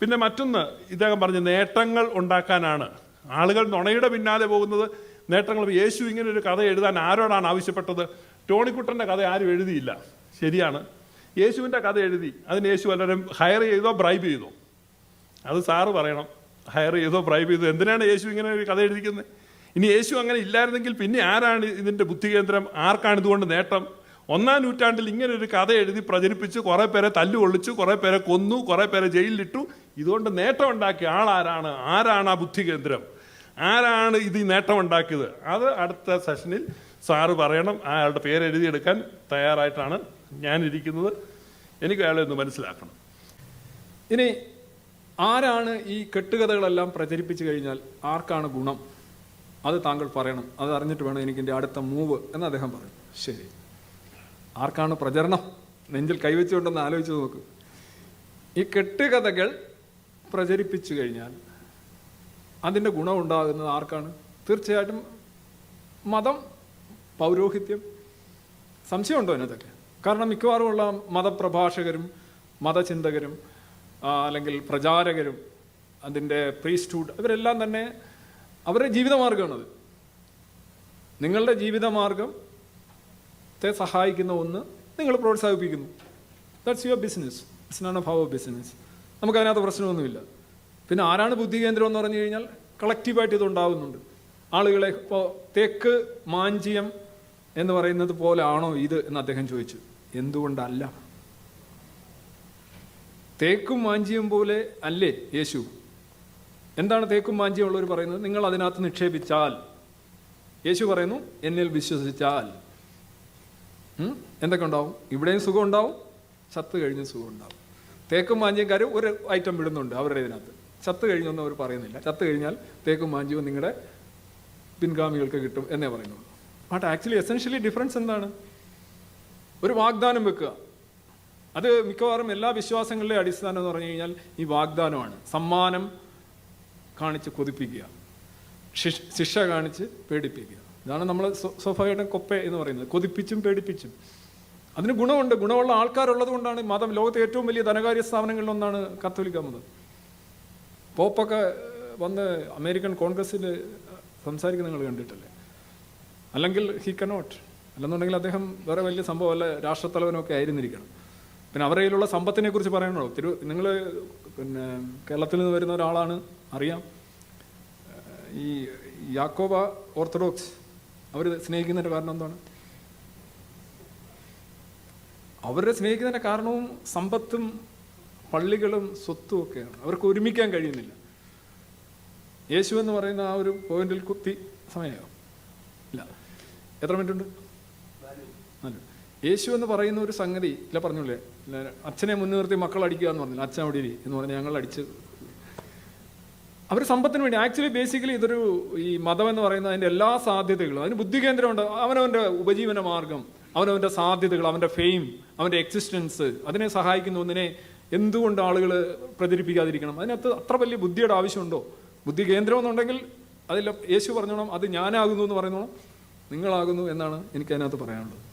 പിന്നെ മറ്റൊന്ന് ഇദ്ദേഹം പറഞ്ഞു നേട്ടങ്ങൾ ഉണ്ടാക്കാനാണ്. ആളുകൾ നുണയുടെ പിന്നാലെ പോകുന്നത്. നേട്ടങ്ങൾ യേശു ഇങ്ങനെ ഒരു കഥ എഴുതാൻ ആരോടാണ് ആവശ്യപ്പെട്ടത്? ടോണിക്കുട്ടന്റെ കഥ ആരും എഴുതിയില്ല. ശരിയാണ്. യേശുവിന്റെ കഥ എഴുതി. അതിന് യേശു എല്ലാവരും ഹയർ ചെയ്തോ ബ്രൈബ് ചെയ്തോ? അത് സാറ് പറയണം. ഹയർ ചെയ്തോ ബ്രൈബ് ചെയ്തോ? എന്തിനാണ് യേശു ഇങ്ങനെ ഒരു കഥ എഴുതിക്കുന്നത് ഇനി യേശു അങ്ങനെ ഇല്ലായിരുന്നെങ്കിൽ പിന്നെ ആരാണ് ഇതിന്റെ ബുദ്ധികേന്ദ്രം ആർക്കാണ് ഇതുകൊണ്ട് നേട്ടം? ഒന്നാം നൂറ്റാണ്ടിൽ ഇങ്ങനെ ഒരു കഥ എഴുതി പ്രചരിപ്പിച്ച് കുറേ പേരെ തല്ലുകൊള്ളിച്ചു കുറേ പേരെ കൊന്നു കുറേ പേരെ ജയിലിലിട്ടു ഇതുകൊണ്ട് നേട്ടം ഉണ്ടാക്കിയ ആളാരാണ്? ആരാണ് ആ ബുദ്ധി കേന്ദ്രം ആരാണ് ഇത് ഈ നേട്ടം ഉണ്ടാക്കിയത് അത് അടുത്ത സെഷനിൽ സാറ് പറയണം. അയാളുടെ പേര് എഴുതിയെടുക്കാൻ തയ്യാറായിട്ടാണ് ഞാനിരിക്കുന്നത്. എനിക്ക് അയാളെ ഒന്ന് മനസ്സിലാക്കണം. ഇനി ആരാണ് ഈ കെട്ടുകഥകളെല്ലാം പ്രചരിപ്പിച്ചു കഴിഞ്ഞാൽ ആർക്കാണ് ഗുണം? അത് താങ്കൾ പറയണം. അത് അറിഞ്ഞിട്ട് വേണം എനിക്ക് എന്റെ അടുത്ത മൂവ് എന്ന് അദ്ദേഹം പറഞ്ഞു ശരി. ആർക്കാണ് പ്രചരണം? നെഞ്ചിൽ കൈവച്ചുകൊണ്ടെന്ന് ആലോചിച്ച് നോക്ക്. ഈ കെട്ടുകഥകൾ പ്രചരിപ്പിച്ചു കഴിഞ്ഞാൽ അതിന്റെ ഗുണമുണ്ടാകുന്നത് ആർക്കാണ്? തീർച്ചയായിട്ടും മതം പൗരോഹിത്യം. സംശയമുണ്ടോ അതിനകത്തൊക്കെ? കാരണം മിക്കവാറുമുള്ള മതപ്രഭാഷകരും മതചിന്തകരും അല്ലെങ്കിൽ പ്രചാരകരും അതിന്റെ പ്രീസ്റ്റ്ഹുഡ് ഇവരെല്ലാം തന്നെ അവരുടെ ജീവിതമാർഗമാണത് നിങ്ങളുടെ ജീവിതമാർഗത്തെ സഹായിക്കുന്ന ഒന്ന് നിങ്ങൾ പ്രോത്സാഹിപ്പിക്കുന്നു. That's your business it's none of our business നമുക്ക് അതിനകത്ത് പ്രശ്നമൊന്നുമില്ല. പിന്നെ ആരാണ് ബുദ്ധി കേന്ദ്രം എന്ന് പറഞ്ഞു കഴിഞ്ഞാൽ കളക്റ്റീവായിട്ട് ഇതുണ്ടാകുന്നുണ്ട് ആളുകളെ ഇപ്പോൾ തേക്ക് മാഞ്ചിയം എന്ന് പറയുന്നത് പോലെ ആണോ ഇത് എന്ന് അദ്ദേഹം ചോദിച്ചു. എന്തുകൊണ്ടല്ല? തേക്കും മാഞ്ചിയും പോലെ അല്ലേ യേശു? എന്താണ് തേക്കും മാഞ്ചിയം ഉള്ളവർ പറയുന്നത്? നിങ്ങൾ അതിനകത്ത് നിക്ഷേപിച്ചാൽ. യേശു പറയുന്നു എന്നിൽ വിശ്വസിച്ചാൽ? എന്തൊക്കെ ഉണ്ടാവും? ഇവിടെയും സുഖം ഉണ്ടാവും ചത്ത് കഴിഞ്ഞ് സുഖം ഉണ്ടാവും. തേക്കും മാഞ്ചിയക്കാരും ഒരു ഐറ്റം വിടുന്നുണ്ട് അവരുടെ ഇതിനകത്ത്. ചത്ത് കഴിഞ്ഞൊന്നും അവർ പറയുന്നില്ല. ചത്ത് കഴിഞ്ഞാൽ തേക്കും മാഞ്ചിയും നിങ്ങളുടെ പിൻഗാമികൾക്ക് കിട്ടും എന്നേ പറയുന്നുള്ളൂ. ബട്ട് ആക്ച്വലി എസെൻഷ്യലി ഡിഫറൻസ് എന്താണ്? ഒരു വാഗ്ദാനം വെക്കുക. അത് മിക്കവാറും എല്ലാ വിശ്വാസങ്ങളുടെയും അടിസ്ഥാനം എന്ന് പറഞ്ഞു കഴിഞ്ഞാൽ ഈ വാഗ്ദാനമാണ്. സമ്മാനം കാണിച്ച് കൊതിപ്പിക്കുക. ശിക്ഷ കാണിച്ച് പേടിപ്പിക്കുക. ഇതാണ് നമ്മൾ സ്വാഭാവികമായിട്ടും കൊപ്പ എന്ന് പറയുന്നത്. കൊതിപ്പിച്ചും പേടിപ്പിച്ചും. അതിന് ഗുണമുണ്ട്. ഗുണമുള്ള ആൾക്കാരുള്ളത് കൊണ്ടാണ് മതം. ലോകത്തെ ഏറ്റവും വലിയ ധനകാര്യ സ്ഥാപനങ്ങളിലൊന്നാണ് കത്തോലിക്ക മതം. പോപ്പൊക്കെ വന്ന് അമേരിക്കൻ കോൺഗ്രസ്സിൽ സംസാരിക്കുന്ന നിങ്ങൾ കണ്ടിട്ടില്ലേ? അല്ലെങ്കിൽ ഹി കനോട്ട് അല്ലെന്നുണ്ടെങ്കിൽ അദ്ദേഹം വേറെ വലിയ സംഭവം അല്ല രാഷ്ട്രത്തലവനൊക്കെ ആയിരുന്നിരിക്കണം. പിന്നെ അവരുടെ കയ്യിലുള്ള സമ്പത്തിനെ കുറിച്ച് പറയണോ? തിരു നിങ്ങൾ പിന്നെ കേരളത്തിൽ നിന്ന് വരുന്ന ഒരാളാണ് അറിയാം. ഈ യാക്കോബ ഓർത്തഡോക്സ് അവർ സ്നേഹിക്കുന്നതിന്റെ കാരണം എന്താണ്? അവരെ സ്നേഹിക്കുന്നതിന്റെ കാരണവും സമ്പത്തും പള്ളികളും സ്വത്തും ഒക്കെയാണ്. അവർക്ക് ഒരുമിക്കാൻ കഴിയുന്നില്ല. യേശു എന്ന് പറയുന്ന ആ ഒരു പോയിന്റിൽ കുത്തി സമയമാകും ഇല്ല. എത്ര മിനിറ്റ് ഉണ്ട് നല്ല യേശു എന്ന് പറയുന്ന ഒരു സംഗതി ഇല്ല പറഞ്ഞില്ലേ അച്ഛനെ മുൻനിർത്തി മക്കൾ അടിക്കുക എന്ന് പറഞ്ഞില്ല. അച്ഛൻ അവിടെ ഇരി എന്ന് പറഞ്ഞ് ഞങ്ങൾ അടിച്ച്. അവർ സമ്പത്തിന് വേണ്ടി ആക്ച്വലി ബേസിക്കലി ഇതൊരു ഈ മതം എന്ന് പറയുന്ന അതിന്റെ എല്ലാ സാധ്യതകളും അതിന് ബുദ്ധി കേന്ദ്രമുണ്ട്. അവനവന്റെ ഉപജീവന മാർഗം അവനവന്റെ സാധ്യതകൾ അവന്റെ ഫെയിം അവന്റെ എക്സിസ്റ്റൻസ് അതിനെ സഹായിക്കുന്ന ഒന്നിനെ എന്തുകൊണ്ട് ആളുകൾ പ്രചരിപ്പിക്കാതിരിക്കണം? അതിനകത്ത് അത്ര വലിയ ബുദ്ധിയുടെ ആവശ്യമുണ്ടോ? ബുദ്ധി കേന്ദ്രം എന്നുണ്ടെങ്കിൽ അതിൽ യേശു പറഞ്ഞോണം അത് ഞാനാകുന്നു എന്ന് പറയുന്നോണം നിങ്ങളാകുന്നു എന്നാണ് എനിക്ക് അതിനകത്ത് പറയാനുള്ളത്.